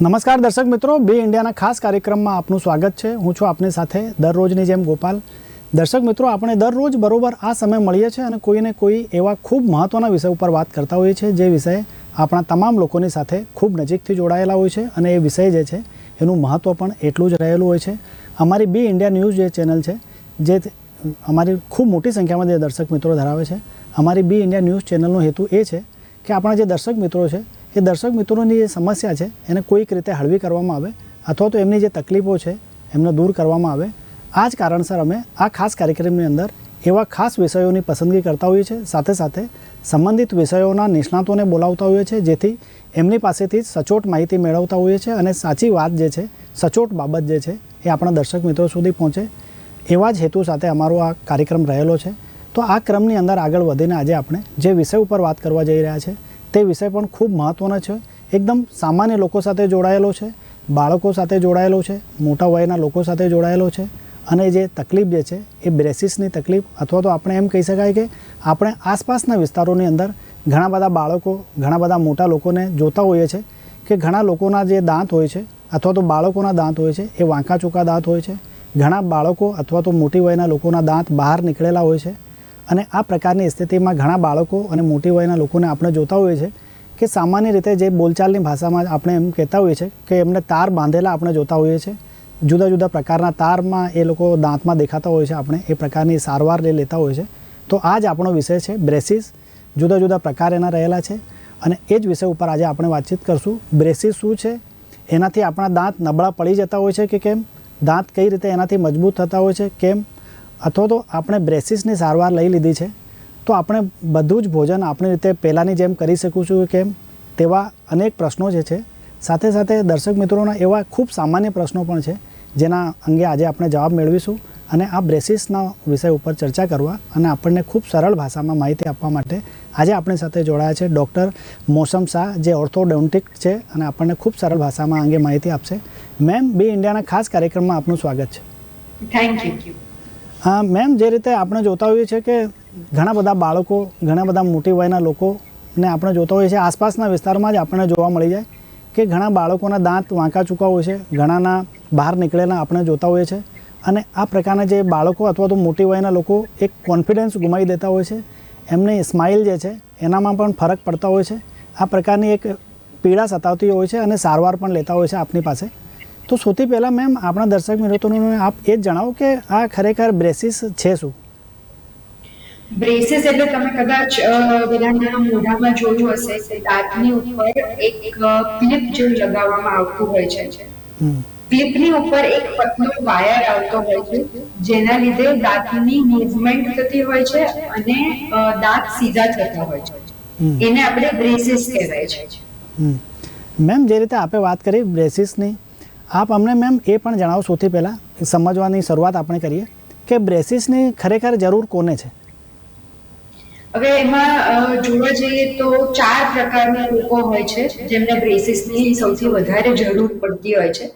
નમસ્કાર દર્શક મિત્રો, બે ઇન્ડિયાના ખાસ કાર્યક્રમમાં આપનું સ્વાગત છે. હું છું આપની સાથે દરરોજની જેમ ગોપાલ. દર્શક મિત્રો, આપણે દરરોજ બરોબર આ સમય મળીએ છીએ અને કોઈને કોઈ એવા ખૂબ મહત્ત્વના વિષય ઉપર વાત કરતા હોઈએ છીએ, જે વિષય આપણા તમામ લોકોની સાથે ખૂબ નજીકથી જોડાયેલા હોય છે અને એ વિષય જે છે, એનું મહત્ત્વ પણ એટલું જ રહેલું હોય છે. અમારી બી ઇન્ડિયા ન્યૂઝ જે ચેનલ છે, જે અમારી ખૂબ મોટી સંખ્યામાં જે દર્શક મિત્રો ધરાવે છે, અમારી બી ઇન્ડિયા ન્યૂઝ ચેનલનો હેતુ એ છે કે આપણા જે દર્શક મિત્રો છે એ દર્શક મિત્રોની જે સમસ્યા છે, એને કોઈક રીતે હળવી કરવામાં આવે અથવા તો એમની જે તકલીફો છે, એમને દૂર કરવામાં આવે. આ જ કારણસર અમે આ ખાસ કાર્યક્રમની અંદર એવા ખાસ વિષયોની પસંદગી કરતા હોઈએ છીએ. સાથે સાથે સંબંધિત વિષયોના નિષ્ણાતોને બોલાવતા હોઈએ છીએ, જેથી એમની પાસેથી સચોટ માહિતી મેળવતા હોઈએ છીએ અને સાચી વાત જે છે, સચોટ બાબત જે છે, એ આપણા દર્શક મિત્રો સુધી પહોંચે. એવા જ હેતુ સાથે અમારો આ કાર્યક્રમ રહેલો છે. તો આ ક્રમની અંદર આગળ વધીને આજે આપણે જે વિષય ઉપર વાત કરવા જઈ રહ્યા છે તે વિષય પણ ખૂબ મહત્ત્વનો છે. એકદમ સામાન્ય લોકો સાથે જોડાયેલો છે, બાળકો સાથે જોડાયેલો છે, મોટા વયના લોકો સાથે જોડાયેલો છે અને જે તકલીફ જે છે એ બ્રેસિસની તકલીફ અથવા તો આપણે એમ કહી શકાય કે આપણે આસપાસના વિસ્તારોની અંદર ઘણા બધા બાળકો, ઘણા બધા મોટા લોકોને જોતા હોઈએ છીએ કે ઘણા લોકોના જે દાંત હોય છે અથવા તો બાળકોના દાંત હોય છે એ વાંકા ચૂકા દાંત હોય છે. ઘણા બાળકો અથવા તો મોટી વયના લોકોના દાંત બહાર નીકળેલા હોય છે. અને આ પ્રકારની સ્થિતિમાં ઘણા બાળકો અને મોટી વયના લોકોને આપણે જોતા હોઈએ છીએ કે સામાન્ય રીતે જે બોલચાલની ભાષામાં આપણે એમ કહેતા હોઈએ છીએ કે એમને તાર બાંધેલા આપણે જોતા હોઈએ છીએ. જુદા જુદા પ્રકારના તારમાં એ લોકો દાંતમાં દેખાતા હોય છે આપણે, એ પ્રકારની સારવાર લઈ લેતા હોય છે તો આ જ આપણો વિષય છે, બ્રેસિસ. જુદા જુદા પ્રકાર એના રહેલા છે અને એ જ વિષય ઉપર આજે આપણે વાતચીત કરશું. બ્રેસિસ શું છે? એનાથી આપણા દાંત નબળા પડી જતા હોય છે કે કેમ? દાંત કઈ રીતે એનાથી મજબૂત થતા હોય છે? કેમ? અથવા તો આપણે બ્રેસિસની સારવાર લઈ લીધી છે તો આપણે બધું જ ભોજન આપણી રીતે પહેલાંની જેમ કરી શકું છું કે કેમ? તેવા અનેક પ્રશ્નો જે છે સાથે સાથે દર્શક મિત્રોના એવા ખૂબ સામાન્ય પ્રશ્નો પણ છે જેના અંગે આજે આપણે જવાબ મેળવીશું અને આ બ્રેસિસના વિષય ઉપર ચર્ચા કરવા અને આપણને ખૂબ સરળ ભાષામાં માહિતી આપવા માટે આજે આપણી સાથે જોડાયા છે ડૉક્ટર મોસમ શાહ જે ઓર્થોડોન્ટિક છે અને આપણને ખૂબ સરળ ભાષામાં અંગે માહિતી આપશે. મેમ બી ઇન્ડિયાના ખાસ કાર્યક્રમમાં આપનું સ્વાગત છે. થેન્ક યુ મેમ જે રીતે આપણે જોતા હોઈએ છીએ કે ઘણા બધા બાળકો, ઘણા બધા મોટી વયના લોકોને આપણે જોતા હોઈએ છીએ, આસપાસના વિસ્તારમાં જ આપણને જોવા મળી જાય કે ઘણા બાળકોના દાંત વાંકા ચૂકા હોય છે, ઘણાના બહાર નીકળેલા આપણે જોતા હોઈએ છીએ અને આ પ્રકારના જે બાળકો અથવા તો મોટી વયના લોકો એક કોન્ફિડન્સ ગુમાવી દેતા હોય છે, એમની સ્માઇલ જે છે, એનામાં પણ ફરક પડતા હોય છે, આ પ્રકારની એક પીડા સતાવતી હોય છે અને સારવાર પણ લેતા હોય છે આપની પાસે. તો સૌથી પહેલાં મેમ આપણા દર્શક મિત્રોને આપ એ જ જણાવો કે આ ખરેખર બ્રેસિસ છે શું? બ્રેસીસ એટલે તમે કદાચ બધાના મોઢામાં જોયું હશે કે દાંતની ઉપર એક ક્લિપ જેવું લગાવવામાં આવતું હોય છે. ક્લિપની ઉપર એક પતલો વાયર આવતો હોય છે જેના લીધે દાંતની મૂવમેન્ટ થતી હોય છે અને દાંત સીધા થતા હોય છે. એને આપણે બ્રેસિસ કહેવાય છે. મેમ જે રીતે આપે વાત કરી બ્રેસિસની આપ અમને મેમ એ પણ જણાવો સૌથી પહેલાં સમજવાની શરૂઆત આપણે કરીએ કે બ્રેસિસની ખરેખર જરૂર કોને છે? હવે એમાં જોવા જઈએ તો ચાર પ્રકારના લોકો હોય છે જેમને બ્રેસિસની સૌથી વધારે જરૂર પડતી હોય છે.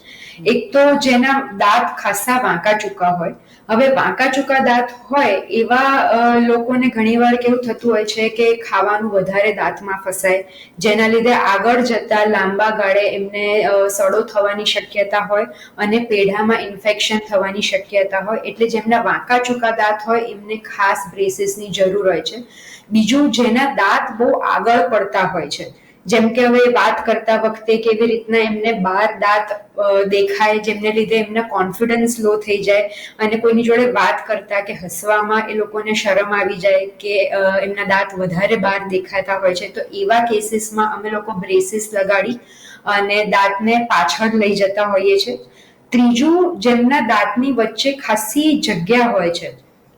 એક તો જેના દાંત ખાસા વાંકા ચૂકા હોય હવે વાંકા ચૂકા દાંત હોય એવા લોકોને ઘણીવાર કેવું થતું હોય છે કે ખાવાનું વધારે દાંતમાં ફસાય, જેના લીધે આગળ જતા લાંબા ગાળે એમને સડો થવાની શક્યતા હોય અને પેઢામાં ઇન્ફેક્શન થવાની શક્યતા હોય. એટલે જેમના વાંકા ચૂકા દાંત હોય એમને ખાસ બ્રેસીસની જરૂર હોય છે. બીજું, જેના દાંત બહુ આગળ પડતા હોય છે. જેમ કે હવે વાત કરતા વખતે કેવી રીતના એમને બાર દાંત દેખાય, જેમને લીધે એમના કોન્ફિડન્સ લો થઈ જાય અને કોઈની જોડે વાત કરતા કે હસવામાં એ લોકોને શરમ આવી જાય કે એમના દાંત વધારે બહાર દેખાતા હોય છે, તો એવા કેસીસમાં અમે લોકો બ્રેસીસ લગાડી અને દાંતને પાછળ લઈ જતા હોઈએ છીએ ત્રીજું, જેમના દાંતની વચ્ચે ખાસી જગ્યા હોય છે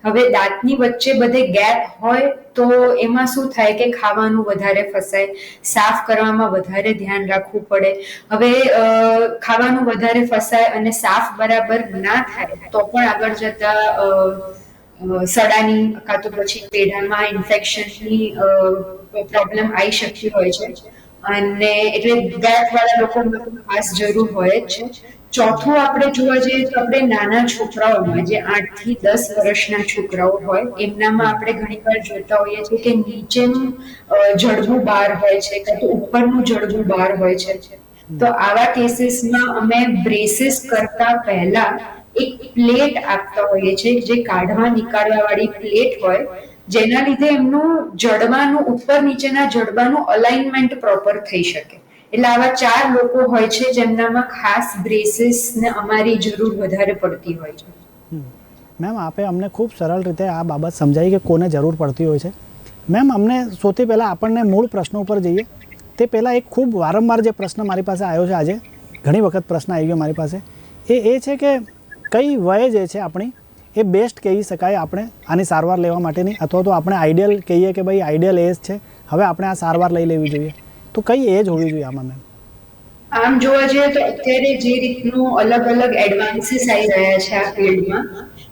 હવે દાંતની વચ્ચે બધે ગેપ હોય તો એમાં શું થાય કે ખાવાનું વધારે ફસાય, સાફ કરવામાં વધારે ધ્યાન રાખવું પડે. હવે ખાવાનું વધારે ફસાય અને સાફ બરાબર ના થાય તો પણ આગળ જતા સડાની કાં તો પછી પેઢામાં ઇન્ફેક્શનની પ્રોબ્લેમ આવી શકતી હોય છે. અને એટલે ગેપ વાળા લોકોને ખાસ જરૂર હોય જ છે. ચોથું આપણે જોવા જઈએ તો આપણે નાના છોકરાઓમાં, જે આઠથી દસ વર્ષના છોકરાઓ હોય, એમનામાં આપણે ઘણીવાર જોતા હોઈએ છીએ કે નીચેનું જડબું બહાર હોય છે કાં તો ઉપરનું જડબું બહાર હોય છે. તો આવા કેસીસમાં અમે બ્રેસીસ કરતા પહેલા એક પ્લેટ આપતા હોઈએ છીએ જે કાઢવા નીકાળવા વાળી પ્લેટ હોય, જેના લીધે એમનું જડબાનું, ઉપર નીચેના જડબાનું અલાઇનમેન્ટ પ્રોપર થઈ શકે. એટલે આવા ચાર લોકો હોય છે જેમનામાં ખાસ બ્રેસીસ ને અમારી જરૂર વધારે પડતી હોય છે. મેમ, આપે અમને ખૂબ સરળ રીતે આ બાબત સમજાવી કે કોને જરૂર પડતી હોય છે. મેમ, અમને સૌથી પહેલાં આપણને મૂળ પ્રશ્નો ઉપર જઈએ. તે પહેલાં એક ખૂબ વારંવાર જે પ્રશ્ન મારી પાસે આવ્યો છે આજે, ઘણી વખત પ્રશ્ન આવી ગયો મારી પાસે, એ એ છે કે કઈ વય જે છે આપણી, એ બેસ્ટ કહી શકાય આપણે આની સારવાર લેવા માટેની, અથવા તો આપણે આઈડિયલ કહીએ કે ભાઈ આઈડિયલ એજ છે, હવે આપણે આ સારવાર લઈ લેવી જોઈએ. તો કઈ એજ હોવી જોઈએ આમાં મેમ? આમ જોવા જઈએ તો અત્યારે જે રીતનું અલગ અલગ એડવાન્સીસ આવી રહ્યા છે આ ફિલ્ડમાં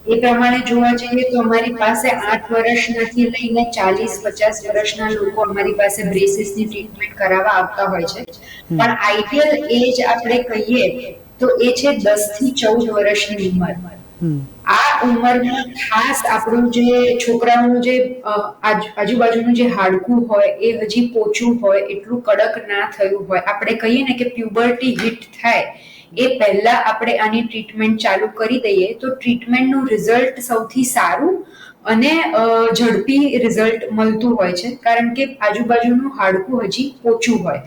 એ પ્રમાણે જોવા જઈએ તો અમારી પાસે આઠ વર્ષનાથી લઈને ચાલીસ પચાસ વર્ષના લોકો અમારી પાસે બ્રેસીસની ટ્રીટમેન્ટ કરાવવા આવતા હોય છે. પણ આઈડિયલ એજ આપણે કહીએ તો એ છે દસથી ચૌદ વર્ષની ઉંમર. હમ આ ઉંમરમાં ખાસ આપણું જે છોકરાઓનું જે આજુબાજુનું જે હાડકું હોય, એ હજી પોચું હોય, એટલું કડક ના થયું હોય. આપણે કહીએ ને કે પ્યુબર્ટી હિટ થાય, એ પહેલા આપણે આની ટ્રીટમેન્ટ ચાલુ કરી દઈએ તો ટ્રીટમેન્ટનું રિઝલ્ટ સૌથી સારું અને ઝડપી રિઝલ્ટ મળતું હોય છે. કારણ કે આજુબાજુનું હાડકું હજી પોચું હોય.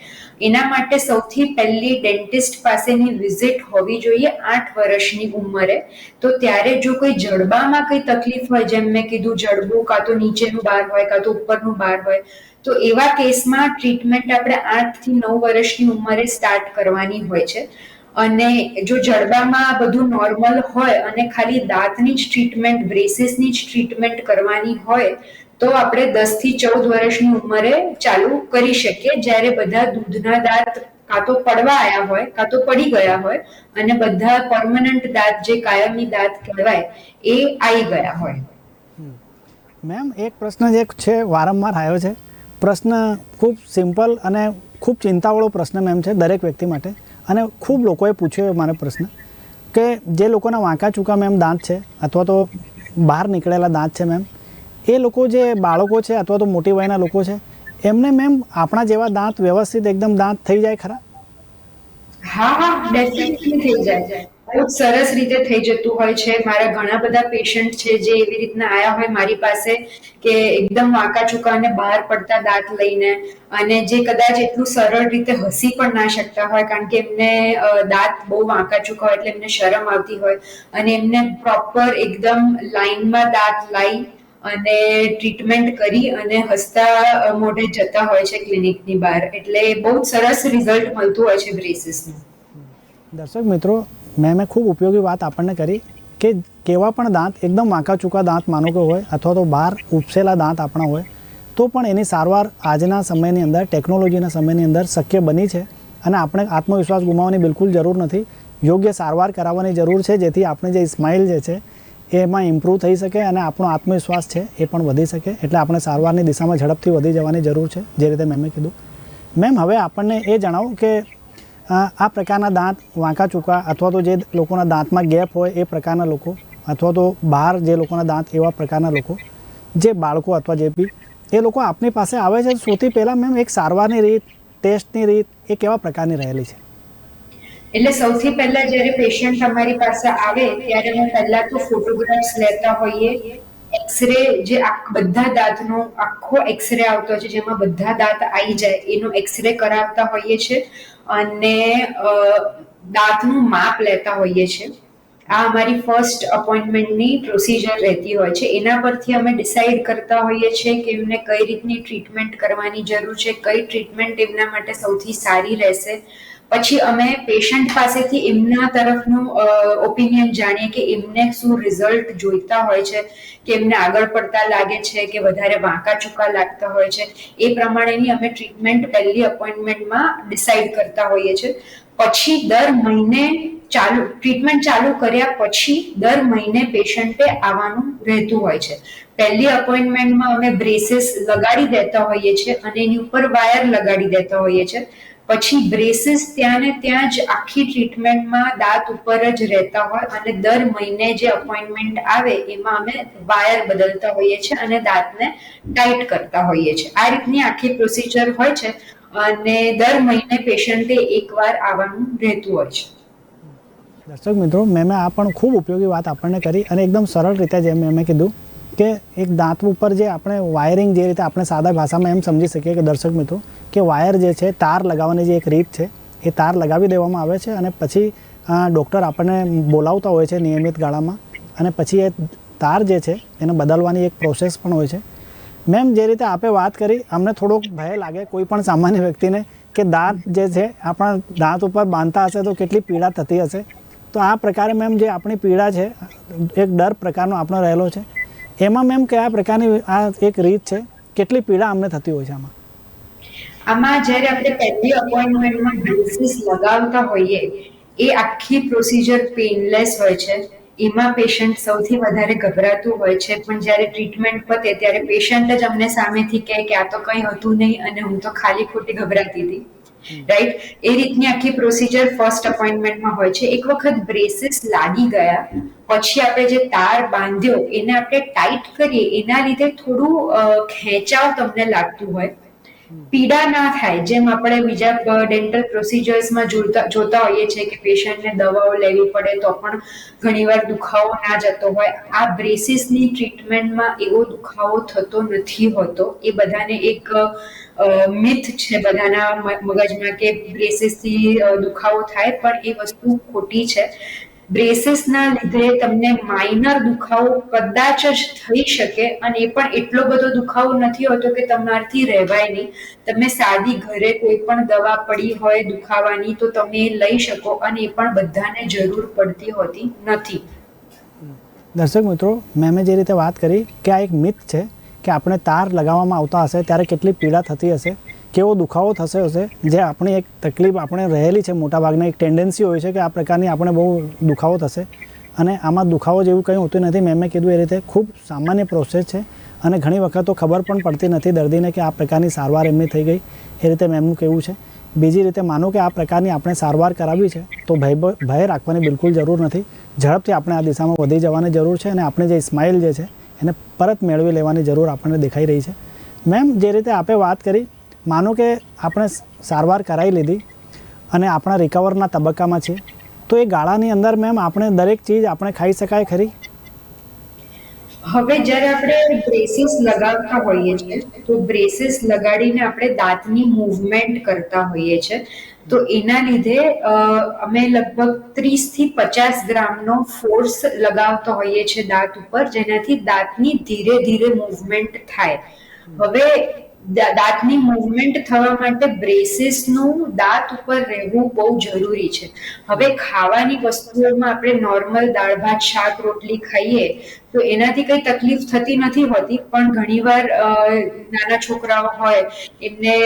એના માટે સૌથી પહેલી ડેન્ટિસ્ટ પાસેની વિઝિટ હોવી જોઈએ આઠ વર્ષની ઉંમરે. તો ત્યારે જો કોઈ જડબામાં કઈ તકલીફ હોય, જેમ મેં કીધું, જડબું કાં તો નીચેનું બાર હોય, કાં તો ઉપરનું બાર હોય, તો એવા કેસમાં ટ્રીટમેન્ટ આપણે આઠથી નવ વર્ષની ઉંમરે સ્ટાર્ટ કરવાની હોય છે. અને જો જડબામાં બધું નોર્મલ હોય અને ખાલી દાંતની જ ટ્રીટમેન્ટ બ્રેસીસની જ ટ્રીટમેન્ટ કરવાની હોય, તો આપણે દસથી ચૌદ વર્ષની ઉંમરે ચાલુ કરી શકીએ. જ્યારે બધા દૂધના દાંત કાં તો પડવા આવ્યા હોય, કાં તો પડી ગયા હોય અને બધા પરમનન્ટ દાંત જે કાયમી દાંત કહેવાય, એ આવી ગયા હોય. મેમ, એક પ્રશ્ન જે છે, વારંવાર આવ્યો છે. પ્રશ્ન ખૂબ સિમ્પલ અને ખૂબ ચિંતાવાળો પ્રશ્ન મેમ છે દરેક વ્યક્તિ માટે. અને ખૂબ લોકોએ પૂછ્યો મને પ્રશ્ન, કે જે લોકોના વાંકા ચૂકા મેમ દાંત છે, અથવા તો બહાર નીકળેલા દાંત છે મેમ, એ લોકો જે બાળકો છે અથવા તો મોટી વયના લોકો છે, એમને મેમ આપણા જેવા દાંત વ્યવસ્થિત એકદમ દાંત થઈ જાય ખરા? હા હા ડેફિનેટલી થઈ જાય. બહુ સરસ રીતે થઈ જતું હોય છે. મારા ઘણા બધા પેશન્ટ છે જે એવી રીતના આયા હોય મારી પાસે કે એકદમ વાંકા ચૂકા અને બહાર પડતા દાંત લઈને અને જે કદાચ એટલું સરળ રીતે હસી પણ ના શકતા હોય કારણ કે એમને દાંત બહુ વાંકા ચૂકા હોય એટલે એમને શરમ આવતી હોય અને એમને પ્રોપર એકદમ લાઈનમાં દાંત લાવી અને ટ્રીટમેન્ટ કરી અને હસતા મોઢે જતા હોય છે ક્લિનિકની બહાર. એટલે બહુ સરસ રિઝલ્ટ મળતું હોય છે બ્રેસીસનું દર્શક મિત્રો મેં મેં ખૂબ ઉપયોગી વાત આપણને કરી કે કેવા પણ દાંત, એકદમ વાંકા ચૂકા દાંત માનો કે હોય, અથવા તો બહાર ઉપસેલા દાંત આપણા હોય, તો પણ એની સારવાર આજના સમયની અંદર, ટેકનોલોજીના સમયની અંદર શક્ય બની છે. અને આપણે આત્મવિશ્વાસ ગુમાવવાની બિલકુલ જરૂર નથી. યોગ્ય સારવાર કરાવવાની જરૂર છે, જેથી આપણી જે સ્માઇલ જે છે, એમાં ઇમ્પ્રૂવ થઈ શકે અને આપણો આત્મવિશ્વાસ છે એ પણ વધી શકે. એટલે આપણે સારવારની દિશામાં ઝડપથી વધી જવાની જરૂર છે, જે રીતે મેમે કીધું. મેમ હવે આપણને એ જણાવો કે આ પ્રકારના દાંત વાંકા ચૂકા અથવા તો જે લોકોના દાંતમાં ગેપ હોય એ પ્રકારના લોકો અથવા તો બહાર જે લોકોના દાંત એવા પ્રકારના લોકો, જે બાળકો અથવા જે બી, એ લોકો આપની પાસે આવે છે. સૌથી પહેલાં મેમ એક સારવારની રીત, ટેસ્ટની રીત, એ કેવા પ્રકારની રહેલી છે? એટલે સૌથી પહેલા જ્યારે પેશન્ટ અમારી પાસે આવે, ત્યારે અમે પહેલા તો ફોટોગ્રાફ્સ લેતા હોઈએ. એક્સરે જે બધા દાંતનો આખો એક્સરે આવતો છે, જેમાં બધા દાંત આવી જાય, એનો એક્સરે કરાવતા હોઈએ છે અને દાંતનું માપ લેતા હોઈએ છે. આ અમારી ફર્સ્ટ અપોઇન્ટમેન્ટની પ્રોસિજર રહેતી હોય છે. એના પરથી અમે ડિસાઈડ કરતા હોઈએ છીએ કે એમને કઈ રીતની ટ્રીટમેન્ટ કરવાની જરૂર છે, કઈ ટ્રીટમેન્ટ એમના માટે સૌથી સારી રહેશે. પછી અમે પેશન્ટ પાસેથી એમના તરફનું ઓપિનિયન જાણીએ કે એમને શું રિઝલ્ટ જોઈતા હોય છે, કે એમને આગળ પડતા લાગે છે, કે વધારે વાંકા ચૂકા લાગતા હોય છે. એ પ્રમાણેની અમે ટ્રીટમેન્ટ પહેલી અપોઇન્ટમેન્ટમાં ડિસાઈડ કરતા હોઈએ છીએ પછી દર મહિને ચાલુ ટ્રીટમેન્ટ ચાલુ કર્યા પછી દર મહિને પેશન્ટે આવવાનું રહેતું હોય છે. પહેલી અપોઇન્ટમેન્ટમાં અમે બ્રેસીસ લગાડી દેતા હોઈએ છીએ અને એની ઉપર વાયર લગાડી દેતા હોઈએ છીએ પછી બ્રેસીસ ત્યાં ને ત્યાં જ આખી ટ્રીટમેન્ટમાં દાંત ઉપર જ રહેતા હોય અને દર મહિને જે અપોઇન્ટમેન્ટ આવે એમાં અમે વાયર બદલતા હોઈએ છીએ અને દાંતને ટાઈટ કરતા હોઈએ છીએ. આ રીતની આખી પ્રોસિજર હોય છે અને દર મહિને પેશન્ટે એકવાર આવવાનું રહેતું હોય છે. દર્શક મિત્રો, મેં આ પણ ખૂબ ઉપયોગી વાત આપણને કરી અને એકદમ સરળ રીતે જેમ મેં કીધું. કે એક દાંત ઉપર જે આપણે વાયરિંગ જે રીતે આપણે સાદા ભાષામાં એમ સમજી શકીએ કે દર્શક મિત્રો, કે વાયર જે છે, તાર લગાવવાની જે એક રીત છે, એ તાર લગાવી દેવામાં આવે છે અને પછી ડૉક્ટર આપણને બોલાવતા હોય છે નિયમિત ગાળામાં અને પછી એ તાર જે છે એને બદલવાની એક પ્રોસેસ પણ હોય છે. મેમ જે રીતે આપે વાત કરી, અમને થોડોક ભય લાગે કોઈ પણ સામાન્ય વ્યક્તિને કે દાંત જે છે, આપણા દાંત ઉપર બાંધતા હશે તો કેટલી પીડા થતી હશે. તો આ પ્રકારે મેમ જે આપણી પીડા છે, એક ડર પ્રકારનો આપણો રહેલો છે. એમાં મેમ કયા પ્રકારની આ એક રીત છે, કેટલી પીડા અમને થતી હોય છે આમાં? આમાં જ્યારે આપણે પહેલી અપોઇન્ટમેન્ટમાં બ્રેસીસ લગાવતા હોઈએ, એ આખી પ્રોસિજર પેઇનલેસ હોય છે. એમાં પેશન્ટ સૌથી વધારે ગભરાતું હોય છે, પણ જ્યારે ટ્રીટમેન્ટ પતે ત્યારે પેશન્ટ જ અમને સામેથી કહે કે આ તો કંઈ હતું નહીં અને હું તો ખાલી ખોટી ગભરાતી હતી. રાઈટ એ રીતની આખી પ્રોસિજર ફર્સ્ટ અપોઇન્ટમેન્ટમાં હોય છે. એક વખત બ્રેસીસ લાગી ગયા. પછી આપણે જે તાર બાંધ્યો, એને આપણે ટાઈટ કરીએ. એના લીધે થોડું ખેંચાવ તમને લાગતું હોય. પીડા ના થાય. જેમ આપણે બીજા ડેન્ટલ પ્રોસિજર્સમાં જોતા જોતા હોઈએ છીએ કે પેશન્ટને દવાઓ લેવી પડે તો પણ ઘણીવાર દુખાવો ના જતો હોય. આ બ્રેસીસની ટ્રીટમેન્ટમાં એવો દુખાવો થતો નથી હોતો. એ બધાને એક મિથ છે બધાના મ- મગજમાં કે બ્રેસીસથી દુખાવો થાય, પણ એ વસ્તુ ખોટી છે. બ્રેસીસના લીધે તમને માઇનર દુખાવો કદાચ જ થઈ શકે અને એ પણ એટલો બધો દુખાવો નથી હોતો કે તમારાથી રહેવાય નહીં. તમે સાદી ઘરે કોઈ પણ દવા પડી હોય દુખાવાની તો તમે લઈ શકો અને એ પણ બધાને જરૂર પડતી હોતી નથી. દર્શક મિત્રો મેમે જે રીતે વાત કરી કે આ એક મિથ છે કે આપણે તાર લગાવવામાં આવતા હશે ત્યારે કેટલી પીડા થતી હશે, કેવો દુખાવો થશે હશે, જે આપણી એક તકલીફ આપણે રહેલી છે મોટાભાગના, એક ટેન્ડન્સી હોય છે કે આ પ્રકારની આપણે બહુ દુખાવો થશે. અને આમાં દુખાવો જેવું કંઈ હોતું નથી, મેં મેં કીધું એ રીતે ખૂબ સામાન્ય પ્રોસેસ છે અને ઘણી વખત તો ખબર પણ પડતી નથી દર્દીને કે આ પ્રકારની સારવાર એમની થઈ ગઈ. એ રીતે મેમનું કહેવું છે. બીજી રીતે માનો કે આ પ્રકારની આપણે સારવાર કરાવી છે, તો ભય ભય રાખવાની બિલકુલ જરૂર નથી. ઝડપથી આપણે આ દિશામાં વધી જવાની જરૂર છે અને આપણે જે સ્માઇલ જે છે એને પરત મેળવી લેવાની જરૂર આપણને દેખાઈ રહી છે. મેમ, જે રીતે આપે વાત કરી, માનો કે આપણે સારવાર કરાવી લીધી અને આપણા રિકવરના તબક્કામાં છીએ, તો એ ગાળાની અંદર મેમ આપણે દરેક ચીજ આપણે ખાઈ શકાય ખરી? હવે જ્યારે આપણે બ્રેસીસ લગાવતા હોઈએ છીએ, તો બ્રેસીસ લગાડીને આપણે દાંતની મૂવમેન્ટ કરતા હોઈએ છીએ. તો એના લીધે અમે લગભગ ત્રીસથી પચાસ ગ્રામનો ફોર્સ લગાવતો હોઈએ છીએ દાંત ઉપર, જેનાથી દાંતની ધીરે ધીરે મૂવમેન્ટ થાય. હવે દાંતની મૂવમેન્ટ થવા માટે બ્રેસીસનું દાંત ઉપર રહેવું બહુ જરૂરી છે. હવે ખાવાની વસ્તુઓમાં આપણે નોર્મલ દાળ ભાત શાક, રોટલી ખાઈએ તો એનાથી કઈ તકલીફ થતી નથી હોતી, પણ ઘણીવાર નાના છોકરાઓ હોય, એમને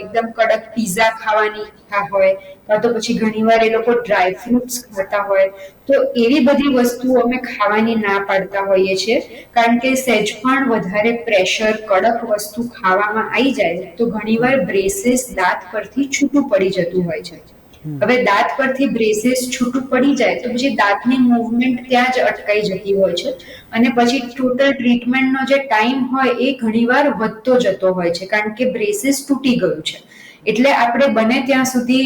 એકદમ કડક પીઝા ખાવાની ઈચ્છા હોય, કાં તો પછી ઘણીવાર એ લોકો ડ્રાય ફ્રૂટ્સ ખાતા હોય, તો એવી બધી વસ્તુઓ અમે ખાવાની ના પાડતા હોઈએ છીએ, કારણ કે સહેજ પણ વધારે પ્રેશર, કડક વસ્તુ ખાવામાં આવી જાય, તો ઘણીવાર બ્રેસીસ દાંત પરથી છૂટું પડી જતું હોય છે. હવે દાંત પરથી બ્રેસીસ છૂટું પડી જાય તો પછી દાંતની મૂવમેન્ટ ત્યાં જ અટકાઈ જતી હોય છે. અને પછી ટોટલ ટ્રીટમેન્ટનો જે ટાઈમ હોય એ ઘણીવાર વધતો જતો હોય છે. કારણ કે બ્રેસીસ તૂટી ગયું છે. એટલે આપણે બને ત્યાં સુધી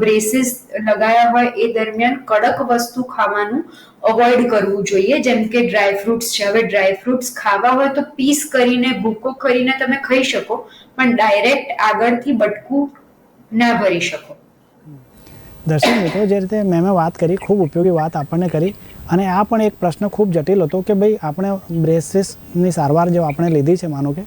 બ્રેસીસ લગાયા હોય એ દરમિયાન કડક વસ્તુ ખાવાનું અવોઇડ કરવું જોઈએ. જેમ કે ડ્રાય ફ્રૂટ્સ છે. હવે ડ્રાય ફ્રૂટ્સ ખાવા હોય તો પીસ કરીને, ભૂકો કરીને તમે ખાઈ શકો, પણ ડાયરેક્ટ આગળથી બટકું ના ભરી શકો. દર્શક મિત્રો, જે રીતે મેં વાત કરી, ખૂબ ઉપયોગી વાત આપણને કરી, અને આ પણ એક પ્રશ્ન ખૂબ જટિલ હતો કે ભાઈ આપણે બ્રેસિસની સારવાર જો આપણે લીધી છે, માનો કે,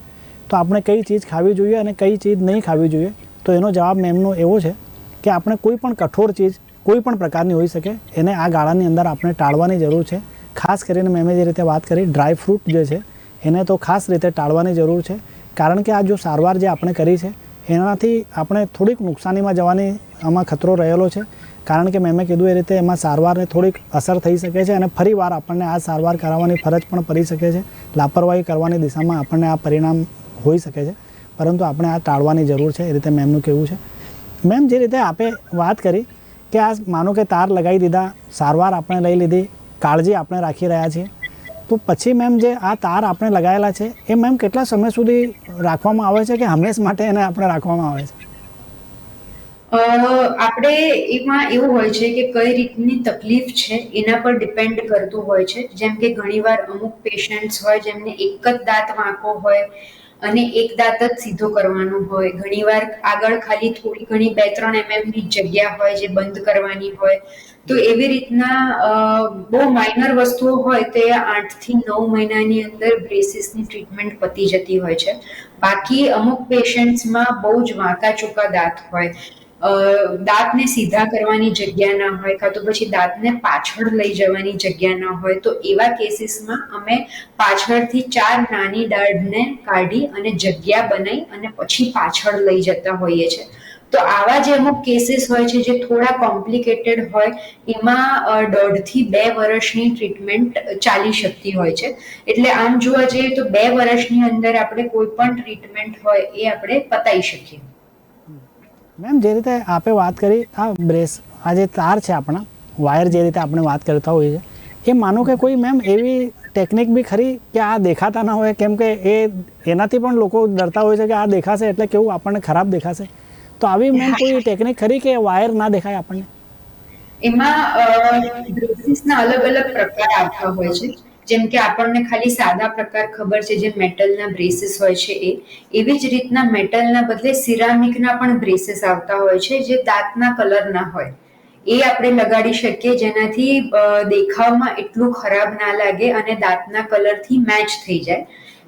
તો આપણે કઈ ચીજ ખાવી જોઈએ અને કઈ ચીજ નહીં ખાવી જોઈએ? તો એનો જવાબ મેમનો એવો છે કે આપણે કોઈ પણ કઠોર ચીજ, કોઈ પણ પ્રકારની હોઈ શકે, એને આ ગાળાની અંદર આપણે ટાળવાની જરૂર છે. ખાસ કરીને મેં જે રીતે વાત કરી, ડ્રાય ફ્રૂટ જે છે, એને તો ખાસ રીતે ટાળવાની જરૂર છે. કારણ કે આ જો સારવાર જે આપણે કરી છે એનાથી આપણે થોડીક નુકસાનીમાં જવાની આમાં ખતરો રહેલો છે. કારણ કે મેં કીધું એ રીતે એમાં સારવારને થોડીક અસર થઈ શકે છે અને ફરી વાર આપણને આ સારવાર કરાવવાની ફરજ પણ પડી શકે છે. લાપરવાહી કરવાની દિશામાં આપણને આ પરિણામ હોઈ શકે છે. પરંતુ આપણે આ ટાળવાની જરૂર છે, એ રીતે મેમનું કહેવું છે. મેમ જે રીતે આપે વાત કરી કે આ માનો કે તાર લગાવી દીધા, સારવાર આપણે લઈ લીધી, કાળજી આપણે રાખી રહ્યા છીએ. તો પછી મેમ જે આ તાર આપણે લગાવેલા છે, એ મેમ કેટલા સમય સુધી રાખવામાં આવે છે કે હંમેશ માટે એને આપણે રાખવામાં આવે છે? આપણે એમાં એવું હોય છે કે કઈ રીતની તકલીફ છે એના પર ડિપેન્ડ કરતું હોય છે. જેમ કે ઘણીવાર અમુક પેશન્ટ્સ હોય જેમને એક જ દાંત વાંકો હોય અને એક દાંત જ સીધો કરવાનો હોય. ઘણીવાર આગળ ખાલી થોડી ઘણી બે ત્રણ એમએમની જગ્યા હોય જે બંધ કરવાની હોય. તો એવી રીતના બહુ માઇનર વસ્તુઓ હોય તે આઠથી નવ મહિનાની અંદર બ્રેસિસની ટ્રીટમેન્ટ પતી જતી હોય છે. બાકી અમુક પેશન્ટ્સમાં બહુ જ વાંકા ચૂકા દાંત હોય. દાંતને સીધા કરવાની જગ્યા ના હોય, કાં તો પછી દાંતને પાછળ લઈ જવાની જગ્યા ના હોય, તો એવા કેસીસમાં અમે પાછળથી ચાર નાની દાઢને કાઢી અને જગ્યા બનાવી અને પછી પાછળ લઈ જતા હોઈએ છીએ તો આવા જે અમુક કેસીસ હોય છે જે થોડા કોમ્પ્લિકેટેડ હોય, એમાં દોઢથી બે વર્ષની ટ્રીટમેન્ટ ચાલી શકતી હોય છે. એટલે આમ જોવા જઈએ તો બે વર્ષની અંદર આપણે કોઈ પણ ટ્રીટમેન્ટ હોય એ આપણે પતાવી શકીએ. મેમ, જે રીતે આપે વાત કરી, આ બ્રેસ, આ જે તાર છે આપણા, વાયર જે રીતે આપણે વાત કરતા હોઈએ છીએ, એ માનો કે કોઈ મેમ એવી ટેકનિક બી ખરી કે આ દેખાતા ના હોય, કેમ કે એ એનાથી પણ લોકો ડરતા હોય છે કે આ દેખાશે એટલે કેવું આપણને ખરાબ દેખાશે? તો આવી મેન કોઈ ટેકનિક ખરી કે વાયર ના દેખાય આપણને? એમાં બ્રેસિસના અલગ અલગ પ્રકાર આવતા હોય છે. જેમ કે આપણને ખાલી સાદા પ્રકાર ખબર છે જે મેટલના બ્રેસીસ હોય છે એ. એવી જ રીતના મેટલના બદલે સિરામિકના પણ બ્રેસીસ આવતા હોય છે જે દાંતના કલરના હોય. એ આપણે લગાડી શકીએ જેનાથી દેખાવમાં એટલું ખરાબ ના લાગે અને દાંતના કલરથી મેચ થઈ જાય.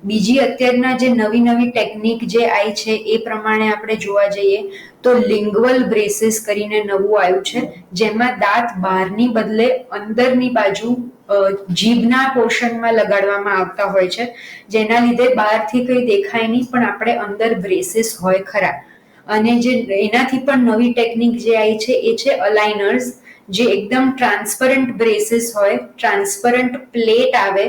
બીજી અત્યારના જે નવી નવી ટેકનિક જે આવી છે એ પ્રમાણે આપણે જોવા જઈએ, તો લિંગ્વલ બ્રેસીસ કરીને નવું આવ્યું છે, જેમાં દાંત બહારની બદલે અંદરની બાજુ જીભના પોર્શનમાં લગાડવામાં આવતા હોય છે. જેના લીધે બહારથી કંઈ દેખાય નહીં, પણ આપણે અંદર બ્રેસીસ હોય ખરા. અને જે એનાથી પણ નવી ટેકનિક જે આવી છે એ છે અલાઇનર્સ જે એકદમ ટ્રાન્સપરન્ટ બ્રેસીસ હોય ટ્રાન્સપરન્ટ પ્લેટ આવે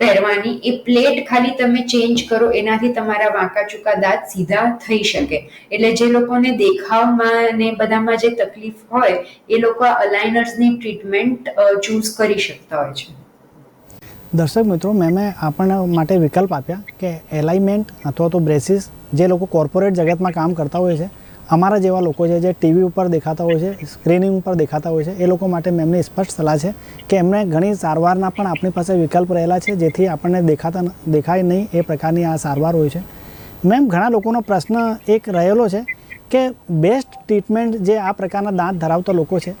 પહેરવાની, એ પ્લેટ ખાલી તમે ચેન્જ કરો, એનાથી તમારા વાંકા ચૂકા દાંત સીધા થઈ શકે. એટલે જે લોકોને દેખાવમાં ને બધામાં જે તકલીફ હોય, એ લોકો અલાઇનર્સની ટ્રીટમેન્ટ ચૂઝ કરી શકતા હોય છે. દર્શક મિત્રો મેમે આપણને માટે વિકલ્પ આપ્યા કે એલાઇમેન્ટ અથવા તો બ્રેસિસ જે લોકો કોર્પોરેટ જગતમાં કામ કરતા હોય છે અમારા જેવા લોકો છે જે ટીવી ઉપર દેખાતા હોય છે, સ્ક્રીનિંગ ઉપર દેખાતા હોય છે, એ લોકો માટે મેમની સ્પષ્ટ સલાહ છે કે એમને ઘણી સારવારના પણ આપણી પાસે વિકલ્પ રહેલા છે, જેથી આપણને દેખાતા દેખાય નહીં એ પ્રકારની આ સારવાર હોય છે. મેમ ઘણા લોકોનો પ્રશ્ન એક રહેલો છે કે બેસ્ટ ટ્રીટમેન્ટ જે આ પ્રકારના દાંત ધરાવતા લોકો છે,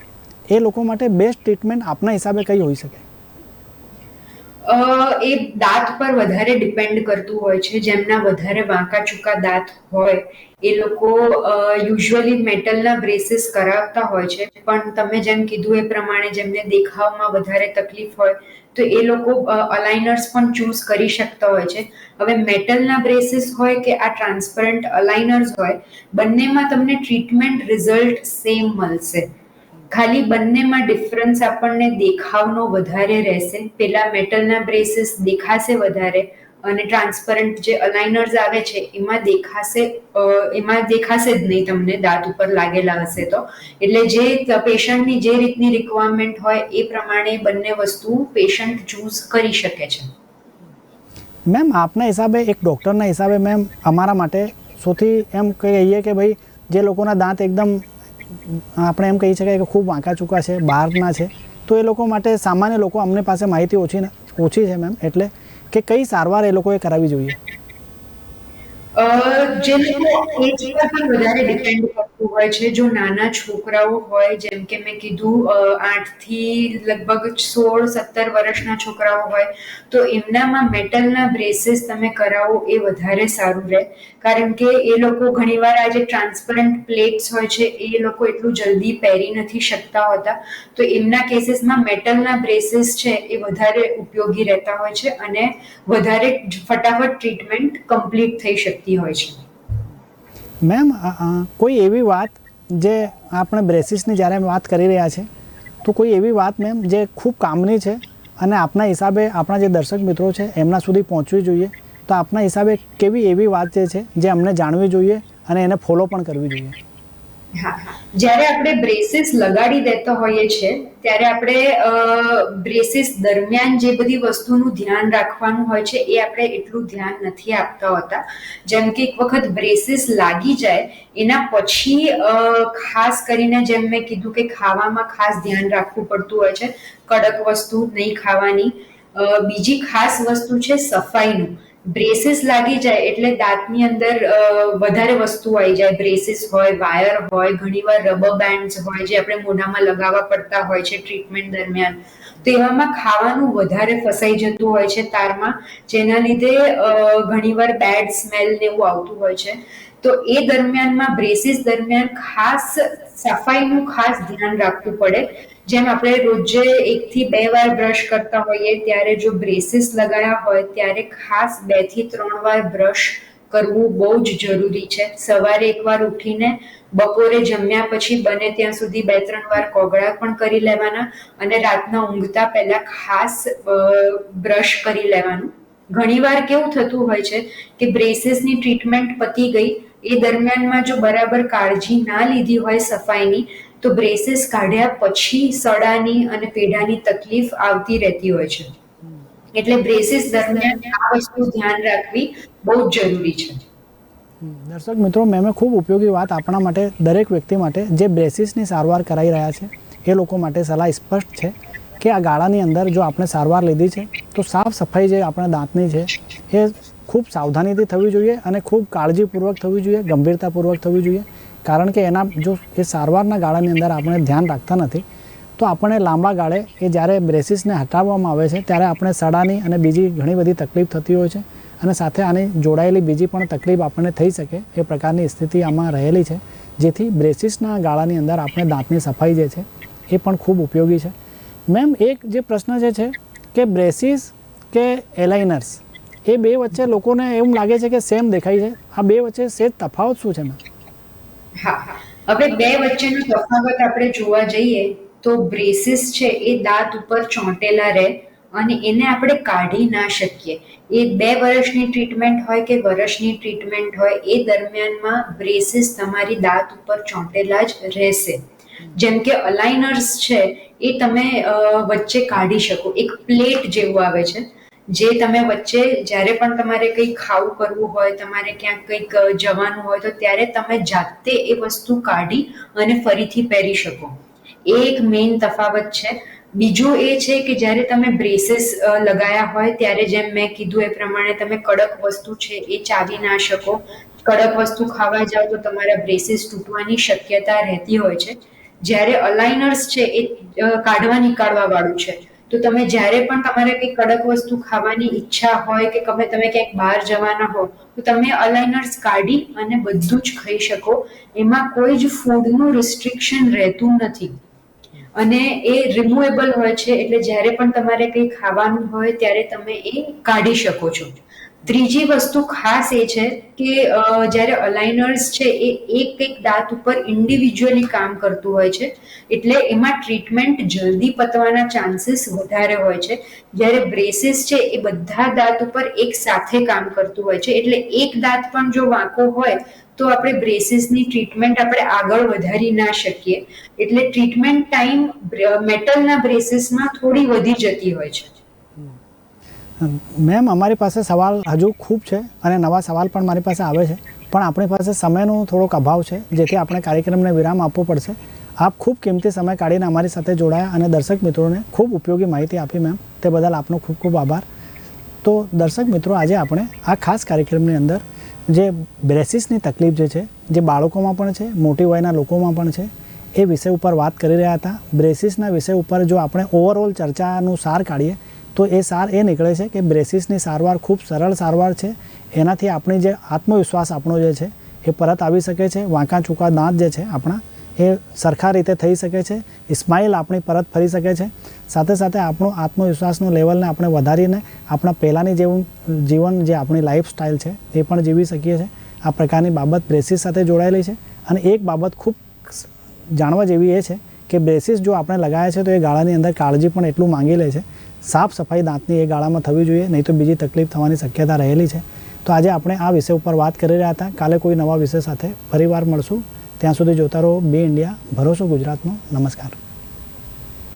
એ લોકો માટે બેસ્ટ ટ્રીટમેન્ટ આપના હિસાબે કઈ હોઈ શકે? એ દાંત પર વધારે ડિપેન્ડ કરતું હોય છે. જેમના વધારે વાંકા ચૂકા દાંત હોય, એ લોકો યુઝ્યુઅલી મેટલના બ્રેસીસ કરાવતા હોય છે. પણ તમે જેમ કીધું એ પ્રમાણે જેમને દેખાવમાં વધારે તકલીફ હોય, તો એ લોકો અલાઇનર્સ પણ ચૂઝ કરી શકતા હોય છે. હવે મેટલના બ્રેસીસ હોય કે આ ટ્રાન્સપરન્ટ અલાઇનર્સ હોય, બંનેમાં તમને ટ્રીટમેન્ટ રિઝલ્ટ સેમ મળશે. ખાલી બંનેમાં ડિફરન્સ આપણને દેખાવનો વધારે રહેશે. પેલા મેટલના બ્રેસીસ દેખાશે વધારે અને ટ્રાન્સપરન્ટ જે અલાઇનર્સ આવે છે, એમાં દેખાશે એમાં દેખાશે જ નહીં તમને દાંત ઉપર લાગેલા હશે તો. એટલે જે પેશન્ટની જે રીતની રિક્વાયરમેન્ટ હોય એ પ્રમાણે બંને વસ્તુ પેશન્ટ ચૂઝ કરી શકે છે. મેમ આપના હિસાબે, એક ડૉક્ટરના હિસાબે મેમ અમારા માટે સૌથી એમ કહીએ કે ભાઈ, જે લોકોના દાંત એકદમ આપણે એમ કહી શકાય કે ખૂબ વાંકા ચૂકા છે બહારના છે. તો એ લોકો માટે સામાન્ય લોકો અમને પાસે માહિતી ઓછી ઓછી છે મેમ એટલે કે કઈ સારવાર એ લોકોએ કરાવવી જોઈએ? જે લોકો એજ પર પણ વધારે ડિપેન્ડ કરતું હોય છે, જો નાના છોકરાઓ હોય, જેમ કે મેં કીધું આઠથી લગભગ સોળ, સત્તર વર્ષના છોકરાઓ હોય, તો એમનામાં મેટલના બ્રેસીસ તમે કરાવો એ વધારે સારું રહે. કારણ કે એ લોકો ઘણીવાર આ જે ટ્રાન્સપરન્ટ પ્લેટ્સ હોય છે, એ લોકો એટલું જલ્દી પહેરી નથી શકતા હોતા. તો એમના કેસીસમાં મેટલના બ્રેસીસ છે, એ વધારે ઉપયોગી રહેતા હોય છે અને વધારે ફટાફટ ટ્રીટમેન્ટ કમ્પ્લીટ થઈ શકતી હોય છે. મેમ કોઈ એવી વાત જે આપણે બ્રેસિસની જ્યારે વાત કરી રહ્યા છે, તો કોઈ એવી વાત મેમ જે ખૂબ કામની છે અને આપના હિસાબે આપણા જે દર્શક મિત્રો છે એમના સુધી પહોંચવી જોઈએ, તો આપના હિસાબે કેવી એવી વાત જે છે જે અમને જાણવી જોઈએ અને એને ફોલો પણ કરવી જોઈએ? હા. જ્યારે આપણે બ્રેસીસ લગાડી દેતા હોઈએ છીએ, ત્યારે આપણે બ્રેસીસ દરમિયાન જે બધી વસ્તુનું ધ્યાન રાખવાનું હોય છે, એ આપણે એટલું ધ્યાન નથી આપતા હોતા. જેમ કે એક વખત બ્રેસીસ લાગી જાય, એના પછી ખાસ કરીને જેમ મેં કીધું કે ખાવામાં ખાસ ધ્યાન રાખવું પડતું હોય છે, કડક વસ્તુ નહીં ખાવાની. બીજી ખાસ વસ્તુ છે સફાઈનું. બ્રેસીસ લાગી જાય એટલે દાંતની અંદર વધારે વસ્તુ આવી જાય. બ્રેસીસ હોય વાયર હોય, ઘણીવાર રબર બેન્ડ્સ હોય જે આપણે મોઢામાં લગાવવા પડતા હોય છે ટ્રીટમેન્ટ દરમિયાન. તો એવામાં ખાવાનું વધારે ફસાઈ જતું હોય છે તારમાં, જેના લીધે ઘણીવાર બેડ સ્મેલ ને એવું આવતું હોય છે. તો એ દરમિયાનમાં બ્રેસીસ દરમિયાન ખાસ, સફાઈનું ખાસ ધ્યાન રાખવું પડે. જેમ આપણે રોજે એકથી બે વાર બ્રશ કરતા હોઈએ, ત્યારે જો બ્રેસીસ લગાડ્યા હોય, ત્યારે ખાસ બેથી ત્રણ વાર બ્રશ કરવું બહુ જ જરૂરી છે. સવારે એકવાર ઉઠીને બપોરે જમ્યા પછી બને ત્યાં સુધી બે ત્રણ વાર કોગળા પણ કરી લેવાના અને રાતના ઊંઘતા પહેલા ખાસ બ્રશ કરી લેવાનું. ઘણીવાર કેવું થતું હોય છે કે બ્રેસીસની ટ્રીટમેન્ટ પતી ગઈ, એ દરમિયાનમાં જો બરાબર કાળજી ના લીધી હોય સફાઈની તો બ્રેસીસ કાઢ્યા પછી સડાની અને પેઢાની તકલીફ આવતી રહેતી હોય છે. એટલે બ્રેસીસ દરમિયાન આ વસ્તુ ધ્યાન રાખવી બહુ જરૂરી છે. દર્શક મિત્રો, મેં ખૂબ ઉપયોગી વાત આપણા માટે, દરેક વ્યક્તિ માટે, જે બ્રેસિસની સારવાર કરાઈ રહ્યા છે, એ લોકો માટે સલાહ સ્પષ્ટ છે કે આ ગાળાની અંદર જો આપણે સારવાર લીધી છે, તો સાફ સફાઈ જે આપણા દાંતની છે, એ ખૂબ સાવધાનીથી થવી જોઈએ અને ખૂબ કાળજીપૂર્વક થવી જોઈએ, ગંભીરતાપૂર્વક થવી જોઈએ. કારણ કે એના જો એ સારવારના ગાળાની અંદર આપણે ધ્યાન રાખતા નથી, તો આપણે લાંબા ગાળે એ જ્યારે બ્રેસિસને હટાવવામાં આવે છે, ત્યારે આપણે સડાની અને બીજી ઘણી બધી તકલીફ થતી હોય છે અને સાથે આની જોડાયેલી બીજી પણ તકલીફ આપણને થઈ શકે એ પ્રકારની સ્થિતિ આમાં રહેલી છે, જેથી બ્રેસિસના ગાળાની અંદર આપણે દાંતની સફાઈ જે છે, એ પણ ખૂબ ઉપયોગી છે. મેમ, એક જે પ્રશ્ન જે છે કે બ્રેસિસ કે એલાઇનર્સ, એ બે વચ્ચે લોકોને એવું લાગે છે કે સેમ દેખાય છે. આ બે વચ્ચે સેજ તફાવત શું છે, મેમ? હા. હવે બે વચ્ચેનો તફાવત આપણે જોવા જઈએ તો બ્રેસીસ છે એ દાંત ઉપર ચોંટેલા રહે અને એને આપણે કાઢી ના શકીએ. એ બે વર્ષની ટ્રીટમેન્ટ હોય કે વર્ષની ટ્રીટમેન્ટ હોય, એ દરમિયાનમાં બ્રેસીસ તમારી દાંત ઉપર ચોંટેલા જ રહેશે. જેમ કે અલાઇનર્સ છે એ તમે વચ્ચે કાઢી શકો. એક પ્લેટ જેવું આવે છે. જે તમે વચ્ચે જ્યારે પણ તમારે કંઈ ખાવું કરવું હોય, તમારે ક્યાંક કંઈક જવાનું હોય, તો ત્યારે તમે જાતે એ વસ્તુ કાઢી અને ફરીથી પહેરી શકો. એ એક મેઇન તફાવત છે. બીજું એ છે કે જ્યારે તમે બ્રેસીસ લગાયા હોય, ત્યારે જેમ મેં કીધું એ પ્રમાણે તમે કડક વસ્તુ છે એ ચાવી ના શકો. કડક વસ્તુ ખાવા જાઓ તો તમારા બ્રેસીસ તૂટવાની શક્યતા રહેતી હોય છે. જ્યારે અલાઇનર્સ છે એ કાઢવા નીકાળવા વાળું છે. તો તમે જ્યારે પણ તમારે કંઈ કડક વસ્તુ ખાવાની ઈચ્છા હોય કે તમે તમે ક્યાંક બહાર જવાના હો, તો તમે અલાઇનર્સ કાઢી અને બધું જ ખાઈ શકો. એમાં કોઈ જ ફૂડનું રિસ્ટ્રિક્શન રહેતું નથી. અને એ રિમુએબલ હોય છે, એટલે જ્યારે પણ તમારે કંઈ ખાવાનું હોય ત્યારે તમે એ કાઢી શકો છો. ત્રીજી વસ્તુ ખાસ એ છે કે જ્યારે અલાઇનર્સ છે એ એક એક દાંત ઉપર ઇન્ડિવિજ્યુઅલી કામ કરતું હોય છે. એટલે એમાં ટ્રીટમેન્ટ જલ્દી પતવાના ચાન્સીસ વધારે હોય છે. જ્યારે બ્રેસીસ છે એ બધા દાંત ઉપર એક સાથે કામ કરતું હોય છે. એટલે એક દાંત પણ જો વાંકો હોય, તો આપણે બ્રેસીસની ટ્રીટમેન્ટ આપણે આગળ વધારી ના શકીએ. એટલે ટ્રીટમેન્ટ ટાઈમ મેટલના બ્રેસીસમાં થોડી વધી જતી હોય છે. મેમ, અમારી પાસે સવાલ હજુ ખૂબ છે અને નવા સવાલ પણ મારી પાસે આવે છે. પણ આપણી પાસે સમયનો થોડોક અભાવ છે, જેથી આપણે કાર્યક્રમને વિરામ આપવો પડશે. આપ ખૂબ કિંમતી સમય કાઢીને અમારી સાથે જોડાયા અને દર્શક મિત્રોને ખૂબ ઉપયોગી માહિતી આપી, મેમ. તે બદલ આપનો ખૂબ ખૂબ આભાર. તો દર્શક મિત્રો, આજે આપણે આ ખાસ કાર્યક્રમની અંદર જે બ્રેસિસની તકલીફ જે છે, જે બાળકોમાં પણ છે, મોટી વયના લોકોમાં પણ છે, એ વિષય ઉપર વાત કરી રહ્યા હતા. બ્રેસિસના વિષય ઉપર જો આપણે ઓવરઓલ ચર્ચાનું સાર કાઢીએ તો એ સાર એ નીકળે છે કે બ્રેસિસની સારવાર ખૂબ સરળ સારવાર છે. એનાથી આપણી જે આત્મવિશ્વાસ આપણો જે છે, એ પરત આવી શકે છે. વાંકા ચૂકા દાંત જે છે આપણા, એ સરખા રીતે થઈ શકે છે. સ્માઇલ આપણી પરત ફરી શકે છે. સાથે સાથે આપણું આત્મવિશ્વાસનું લેવલને આપણે વધારીને આપણા પહેલાંની જેવું જીવન જે આપણી લાઈફસ્ટાઈલ છે, એ પણ જીવી શકીએ છીએ આ પ્રકારની બાબત બ્રેસિસ સાથે જોડાયેલી છે. અને એક બાબત ખૂબ જાણવા જેવી એ છે કે બ્રેસિસ જો આપણે લગાવ્યા છે તો એ ગાળાની અંદર કાળજી પણ એટલું માંગી લે છે સાફ સફાઈ દાંતની એ ગાળામાં થવી જોઈએ, નહીં તો બીજી તકલીફ થવાની શક્યતા રહેલી છે. તો આજે આપણે આ વિષય ઉપર વાત કરી રહ્યા હતા. કાલે કોઈ નવા વિષય સાથે ફરીવાર મળશું. ત્યાં સુધી જોતા રહો, બે ઇન્ડિયા, ભરોસો ગુજરાતનો. નમસ્કાર.